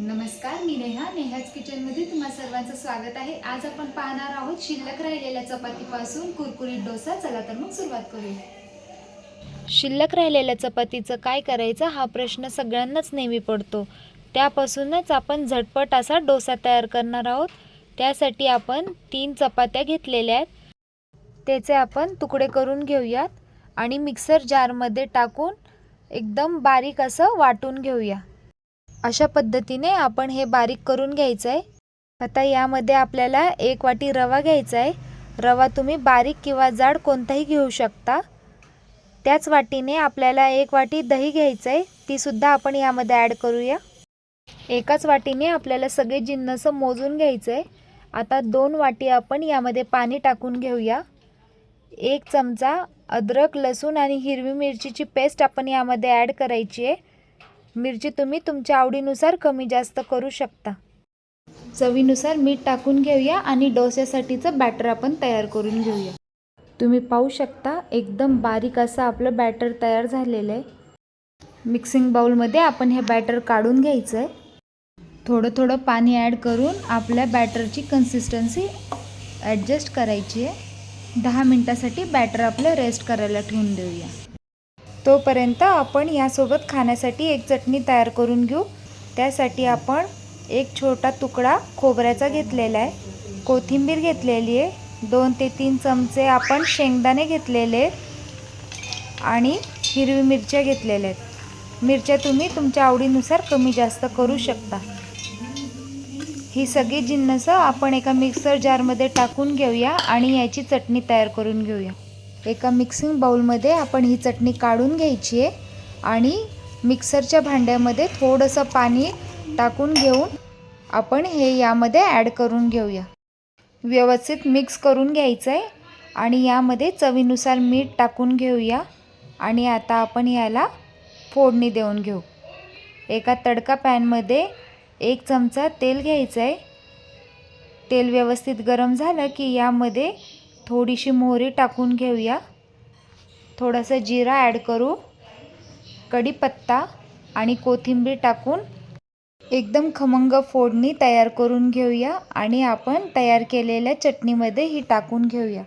नमस्कार मी नेहा. नेहाज किचनमध्ये तुम्हा सर्वांचं स्वागत आहे. आज आपण पाहणार आहोत शिल्लक राहिलेल्या चपातीपासून कुरकुरीत डोसा. चला तर मग सुरुवात करूया. शिल्लक राहिलेल्या चपातीचं काय करायचं हा प्रश्न सगळ्यांनाच नेहमी पडतो. त्यापासूनच आपण झटपट असा डोसा तयार करणार आहोत. त्यासाठी आपण तीन चपात्या घेतलेल्या आहेत. त्याचे आपण तुकडे करून घेऊयात आणि मिक्सर जारमध्ये टाकून एकदम बारीक असं वाटून घेऊया. अशा पद्धतीने आपण हे बारीक करून घ्यायचं आहे. आता यामध्ये आपल्याला एक वाटी रवा घ्यायचा आहे. रवा तुम्ही बारीक किंवा जाड कोणताही घेऊ शकता. त्याच वाटीने आपल्याला एक वाटी दही घ्यायचं आहे. तीसुद्धा आपण यामध्ये ॲड करूया. एकाच वाटीने आपल्याला सगळे जिन्नस मोजून घ्यायचं आहे. आता दोन वाटी आपण यामध्ये पाणी टाकून घेऊया. एक चमचा अद्रक लसूण आणि हिरवी मिरचीची पेस्ट आपण यामध्ये ॲड करायची आहे. मिरची तुम्ही तुमच्या आवडीनुसार कमी जास्त करू शकता. चवीनुसार मीठ टाकून घेऊया आणि डोस्यासाठीचं बॅटर आपण तयार करून घेऊया. तुम्ही पाहू शकता एकदम बारीक असं आपलं बॅटर तयार झालेलं आहे. मिक्सिंग बाऊलमध्ये आपण हे बॅटर काढून घ्यायचं आहे थोडं थोडं पाणी ॲड करून आपल्या बॅटरची कन्सिस्टन्सी ॲडजस्ट करायची आहे. दहा मिनटासाठी बॅटर आपलं रेस्ट करायला ठेवून देऊया. तोपर्यंत आपण यासोबत खाण्यासाठी एक चटणी तयार करून घेऊ. त्यासाठी आपण एक छोटा तुकडा खोबऱ्याचा घेतलेला आहे. कोथिंबीर घेतलेली आहे. दोन ते तीन चमचे आपण शेंगदाणे घेतलेले आहेत. आणि हिरवी मिरच्या घेतलेल्या आहेत. मिरच्या तुम्ही तुमच्या आवडीनुसार कमी जास्त करू शकता. ही सगळी जिन्नसं आपण एका मिक्सर जारमध्ये टाकून घेऊया आणि याची चटणी तयार करून घेऊया. एका मिक्सिंग बाऊलमध्ये आपण ही चटणी काढून घ्यायची आहे आणि मिक्सरच्या भांड्यामध्ये थोडंसं पाणी टाकून घेऊन आपण हे यामध्ये ॲड करून घेऊया. व्यवस्थित मिक्स करून घ्यायचं आहे आणि यामध्ये चवीनुसार मीठ टाकून घेऊया आणि आता आपण याला फोडणी देऊन घेऊ. एका तडका पॅनमध्ये एक चमचा तेल घ्यायचं आहे. तेल व्यवस्थित गरम झालं की यामध्ये थोडीशी मोहरी टाकून घेऊया. थोडासा जिरा ॲड करू. कढीपत्ता आणि कोथिंबीर टाकून एकदम खमंग फोडणी तयार करून घेऊया आणि आपण तयार केलेल्या चटणीमध्ये ही टाकून घेऊया.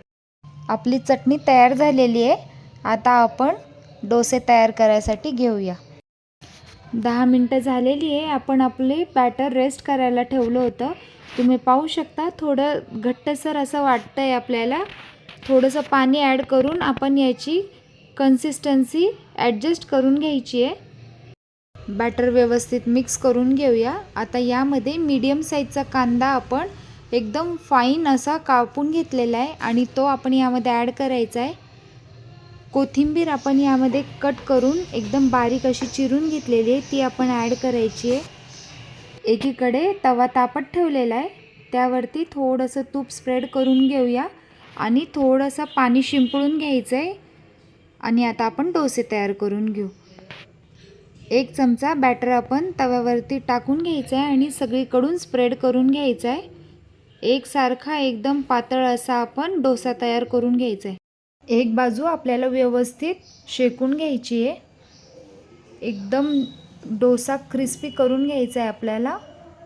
आपली चटणी तयार झालेली आहे. आता आपण डोसे तयार करायसाठी घेऊया. दहा मिनटं झालेली आहे. आपण आपले बॅटर रेस्ट करायला ठेवलं होतं. तुम्ही पाहू शकता थोडं घट्टसर असं वाटतं आहे आपल्याला. थोडंसं पाणी ॲड करून आपण याची कन्सिस्टन्सी ॲडजस्ट करून घ्यायची आहे. बॅटर व्यवस्थित मिक्स करून घेऊया. आता यामध्ये मीडियम साईजचा कांदा आपण एकदम फाईन असा कापून घेतलेला आहे आणि तो आपण यामध्ये ॲड करायचा आहे. कोथिंबीर आपण यामध्ये कट करून एकदम बारीक अशी चिरून घेतलेली आहे. ती आपण ॲड करायची आहे. एकीकडे तवा तापत ठेवलेला आहे. त्यावरती थोडंसं तूप स्प्रेड करून घेऊया आणि थोडंसं पाणी शिंपळून घ्यायचं आहे. आणि आता आपण डोसे तयार करून घेऊ. एक चमचा बॅटर आपण तव्यावरती टाकून घ्यायचा आहे आणि सगळीकडून स्प्रेड करून घ्यायचा आहे. एकसारखा एकदम पातळ असा आपण डोसा तयार करून घ्यायचा आहे. एक बाजू आपल्याला व्यवस्थित शेकून घ्यायची आहे. एकदम डोसा क्रिस्पी करून घ्यायचा आहे आपल्याला.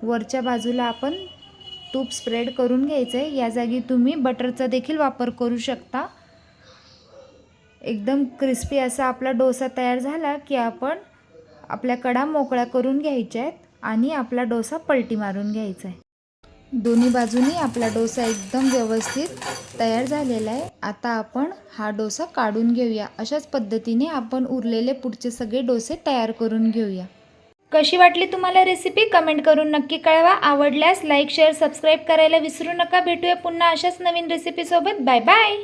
वरच्या बाजूला आपण तूप स्प्रेड करून घ्यायचं आहे. या जागी तुम्ही बटरचा देखील वापर करू शकता. एकदम क्रिस्पी असा आपला डोसा तयार झाला की आपण आपल्या कडा मोकळ्या करून घ्यायच्या आहेत आणि आपला डोसा पलटी मारून घ्यायचा आहे. दोन्ही बाजूनी आपला डोसा एकदम व्यवस्थित तयार झालेला आहे. आता आपण हा डोसा काढून घेऊया. अशाच पद्धतीने आपण उरलेले पुढचे सगळे डोसे तयार करून घेऊया. कशी वाटली तुम्हाला रेसिपी कमेंट करून नक्की कळवा. आवडल्यास लाईक शेअर सबस्क्राईब करायला विसरू नका. भेटूया पुन्हा अशाच नवीन रेसिपीसोबत बाय बाय